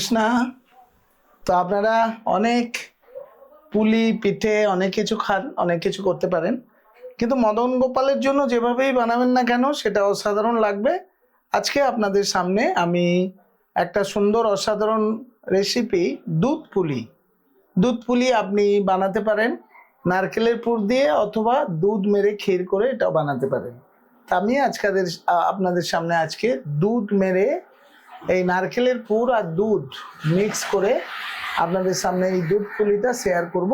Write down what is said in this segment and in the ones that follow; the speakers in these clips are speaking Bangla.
কৃষ্ণা তো আপনারা অনেক পুলি, পিঠে অনেক কিছু খান, অনেক কিছু করতে পারেন। কিন্তু মদন গোপালের জন্য যেভাবেই বানাবেন না কেন, সেটা অসাধারণ লাগবে। আজকে আপনাদের সামনে আমি একটা সুন্দর, অসাধারণ রেসিপি দুধ পুলি। দুধ পুলি আপনি বানাতে পারেন, নারকেলের পুর দিয়ে অথবা দুধ মেরে ক্ষীর করে এটাও বানাতে পারেন। তা আমি আজকাদের আপনাদের সামনে আজকে দুধ মেরে এই নারকেলের পুর আর দুধ মিক্স করে আপনাদের সামনে এই দুধ পুলিটা শেয়ার করব।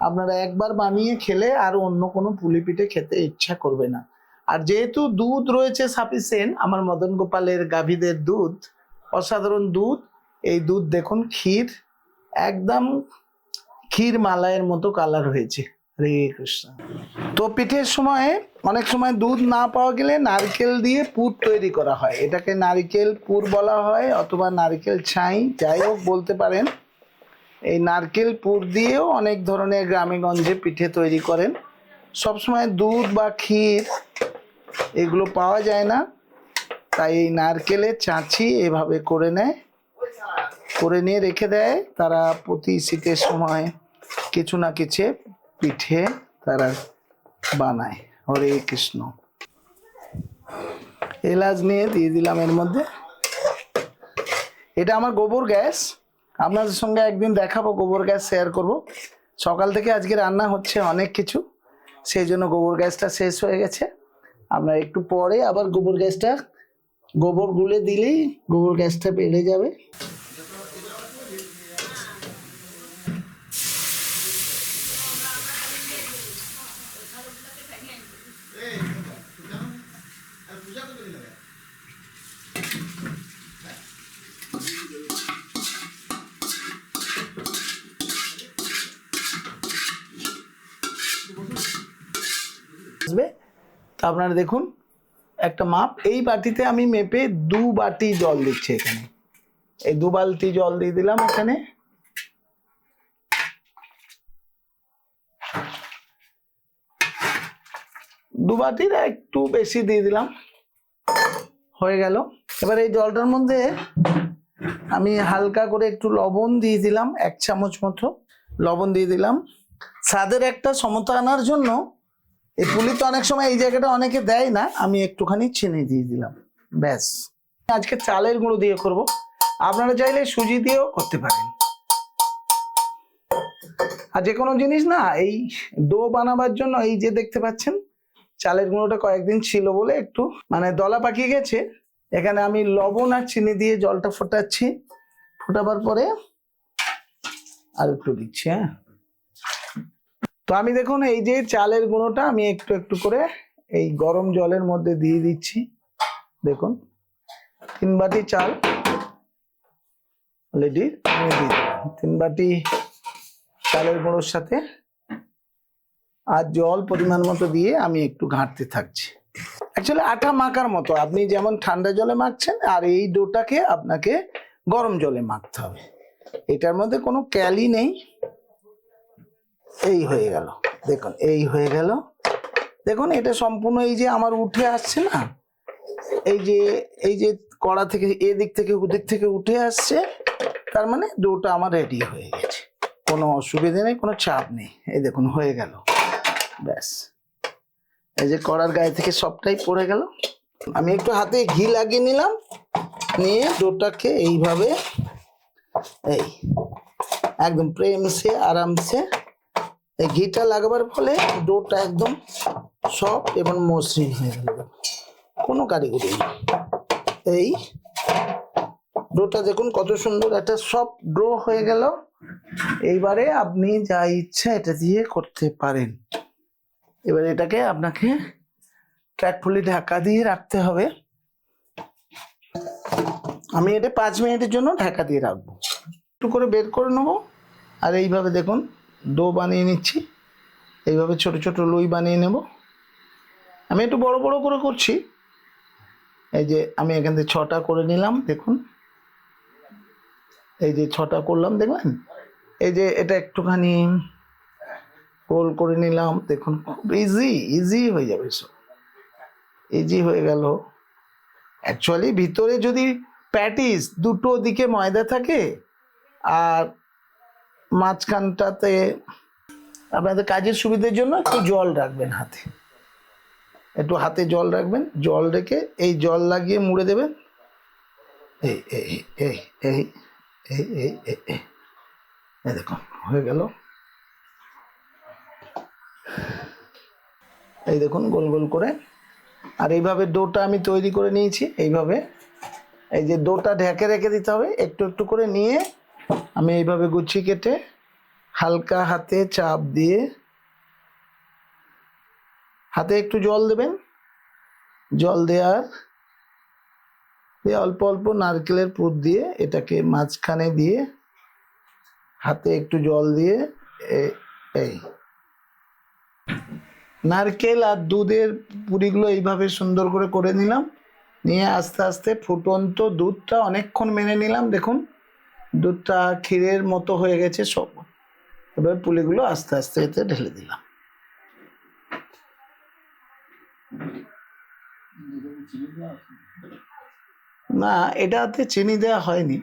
আপনারা একবার বানিয়ে খেলে আর অন্য কোনো পুলি পিঠে খেতে ইচ্ছা করবে না। আর যেহেতু দুধ রয়েছে সাফিসিয়েন্ট আমার মদন গোপালের গাভীদের দুধ, অসাধারণ দুধ, এই দুধ দেখুন ক্ষীর, একদম ক্ষীর মালাইয়ের মতো কালার হয়েছে। হরে কৃষ্ণ। তো পিঠের সময় অনেক সময় দুধ না পাওয়া গেলে নারকেল দিয়ে পুর তৈরি করা হয়। এটাকে নারকেল পুর বলা হয় অথবা নারকেল ছাই, যাই হোক বলতে পারেন। এই নারকেল পুর দিয়েও অনেক ধরনের গ্রামে গঞ্জে পিঠে তৈরি করেন। সবসময় দুধ বা ক্ষীর এগুলো পাওয়া যায় না। তাই এই নারকেলের চাঁচি এভাবে করে নেয়। করে নিয়ে রেখে দেয়। তারা প্রতি শীতের সময় কিছু না কিছু পিঠে তারা বানায়। হরে কৃষ্ণ। এলাচ নিয়ে দিয়ে দিলাম এর মধ্যে। এটা আমার গোবর গ্যাস। আপনাদের সঙ্গে একদিন দেখাবো, গোবর গ্যাস শেয়ার করব। সকাল থেকে আজকে রান্না হচ্ছে অনেক কিছু, সেই জন্য গোবর গ্যাসটা শেষ হয়ে গেছে। আমরা একটু পরে আবার গোবর গ্যাসটা গোবর গুলে দিলেই গোবর গ্যাসটা বেড়ে যাবে। আসবে। তো আপনারা দেখুন, একটা মাপ। এই বাটিতে আমি মেপে দু বাটি জল দিচ্ছি এখানে। এই দু বালতি জল দিয়ে দিলাম এখানে। দু বাটির একটু বেশি দিয়ে দিলাম। হয়ে গেল। এবার এই জলটার মধ্যে আমি হালকা করে একটু লবণ দিয়ে দিলাম, এক চামচ মতো। লবণ দিয়ে দিলাম। স্বাদের একটা সমতা আনার জন্য এই পুলি তো অনেক সময় এই জায়গাটা অনেকে দেয় না, আমি একটুখানি চিনি দিয়ে দিলাম। ব্যাস। আজকে চালের গুঁড়ো দিয়ে করব। আপনারা চাইলে সুজি দিয়েও করতে পারেন। আর যে কোনো জিনিস না, এই ডো বানাবার জন্য এই যে দেখতে পাচ্ছেন, চালের গুঁড়োটা কয়েকদিন ছিল বলে একটু মানে দলা পাকিয়ে গেছে। এখানে আমি লবণ আর চিনি দিয়ে জলটা ফোটাচ্ছি। ফোটাবার পরে আর একটু দিচ্ছি হ্যাঁ। তো আমি দেখুন, এই যে চালের গুঁড়োটা আমি একটু একটু করে এই গরম জলের মধ্যে দিয়ে দিচ্ছি। দেখুন, তিন বাটি চাল অলরেডি আমি দিয়ে। তিন বাটি চালের গুঁড়োর সাথে আর জল পরিমাণ মতো দিয়ে আমি একটু ঘাঁটতে থাকছি। অ্যাকচুয়ালি আটা মাখার মতো। আপনি যেমন ঠান্ডা জলে মাখছেন, আর এই ডোটাকে আপনাকে গরম জলে মাখতে হবে। এটার মধ্যে কোনো ক্যালি নেই। এই হয়ে গেল। দেখুন, এই হয়ে গেল। দেখুন, এটা সম্পূর্ণ এই যে আমার উঠে আসছে না, এই যে এই যে কড়া থেকে এদিক থেকে ওদিক থেকে উঠে আসছে, তার মানে ডোটা আমার রেডি হয়ে গেছে। কোনো অসুবিধে নেই, কোনো চাপ নেই। এই দেখুন, হয়ে গেল। ব্যাস। এই যে কড়ার গায়ে থেকে সবটাই পড়ে গেল। আমি একটু হাতে ঘি লাগিয়ে নিলাম, নিয়ে ডোটাকে এইভাবে, এই, একদম প্রেম সে আরাম সে এই ঘিটা লাগাবার ফলে ডোটা একদম সফট এবং মসৃণ হয়ে গেল। কোনো কারিগরি। এই ডোটা দেখুন কত সুন্দর একটা সফট ডো হয়ে গেল। এইবারে আপনি যা ইচ্ছা এটা দিয়ে করতে পারেন। এবার এটাকে আপনাকে ক্যাটফুলি ঢাকা দিয়ে রাখতে হবে। আমি এটা পাঁচ মিনিটের জন্য ঢাকা দিয়ে রাখব। একটু করে বের করে নেব। আর এইভাবে দেখুন ডো বানিয়ে নিচ্ছি। এইভাবে ছোট ছোট লুই বানিয়ে নেব। আমি একটু বড় বড় করে করছি। এই যে আমি এখান থেকে ছটা করে নিলাম, দেখুন। এই যে ছটা করলাম দেখলেন এই যে এটা একটুখানি গোল করে নিলাম, দেখুন, খুব ইজি ইজি হয়ে যাবে সব। ইজি হয়ে গেল। অ্যাকচুয়ালি ভিতরে যদি প্যাটিস দুটো দিকে ময়দা থাকে, আর মাঝখানটাতে আপনাদের কাজের সুবিধার জন্য একটু জল রাখবেন হাতে। একটু হাতে জল রাখবেন, জল রেখে এই জল লাগিয়ে মুড়ে দেবেন। এই এই এই এই এই এই এই এই। দেখুন, হয়ে গেল। এই দেখুন, গোল গোল করে। আর এইভাবে ডোটা আমি তৈরি করে নিয়েছি, এইভাবে। এই যে ডোটা ঢেকে রেখে দিতে হবে, একটু একটু করে নিয়ে আমি এইভাবে গুছিয়ে কেটে হালকা হাতে চাপ দিয়ে হাতে একটু জল দেবেন। জল দেওয়ার দিয়ে অল্প অল্প নারকেলের পুর দিয়ে এটাকে মাঝখানে দিয়ে হাতে একটু জল দিয়ে এই। নারকেল আর দুধের পুরিগুলো এইভাবে সুন্দর করে করে নিলাম। নিয়ে আস্তে আস্তে ফুটন্ত দুধটা অনেকক্ষণ মেনে নিলাম, দেখুন। দুধটা ক্ষীরের মতো হয়ে গেছে সব। এবার পুলিগুলো আস্তে আস্তে এতে ঢেলে দিলাম। না, এটাতে চিনি দেওয়া হয়নি।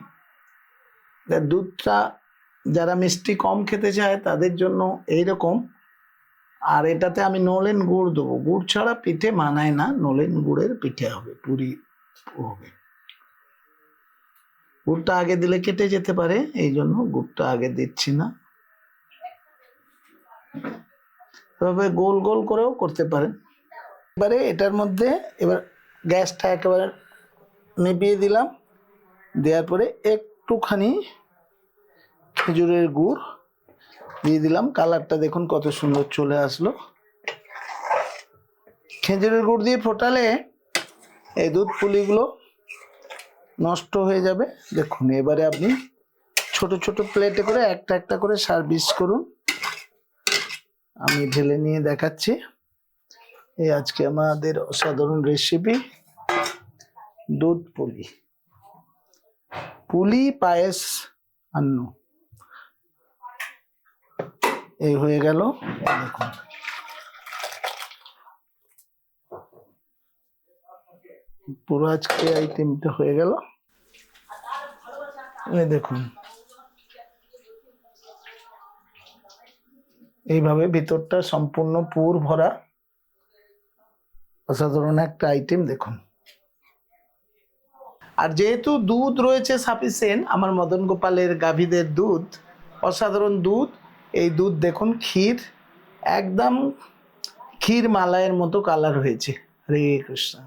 দুধটা যারা মিষ্টি কম খেতে চায় তাদের জন্য এইরকম। আর এটাতে আমি নলেন গুড় দেবো। গুড় ছাড়া পিঠে মানায় না। নলেন গুড়ের পিঠে হবে, পুরি হবে। গুড়টা আগে দিলে কেটে যেতে পারে এই জন্য গুড়টা আগে দিচ্ছি না। তবে গোল গোল করেও করতে পারেন। এবারে এটার মধ্যে এবার গ্যাসটা একেবারে নিভিয়ে দিলাম। দেওয়ার পরে একটুখানি খেজুরের গুড় দিয়ে দিলাম। কালারটা দেখুন কত সুন্দর চলে আসলো। খেজুরের গুড় দিয়ে ফোটালে এই দুধ পুলিগুলো নষ্ট হয়ে যাবে। দেখুন, এবারে আপনি ছোট ছোট প্লেটে করে একটা একটা করে সার্ভিস করুন। আমি ঢেলে নিয়ে দেখাচ্ছি। এই আজকে আমাদের অসাধারণ রেসিপি দুধ পুলি। পুলি পায়েস আন্ন। এই হয়ে গেল। দেখুন। পুরো আজকে আইটেমটা হয়ে গেল। এই দেখুন। এইভাবে ভিতরটা সম্পূর্ণ পুর ভরা। অসাধারণ একটা আইটেম দেখুন। আর যেহেতু দুধ রয়েছে সাফিসিয়েন্ট আমার মদন গোপালের গাভীদের দুধ, অসাধারণ দুধ। এই দুধ দেখুন, ক্ষীর, একদম ক্ষীর মালাইয়ের মতো কালার হয়েছে। হরে কৃষ্ণ।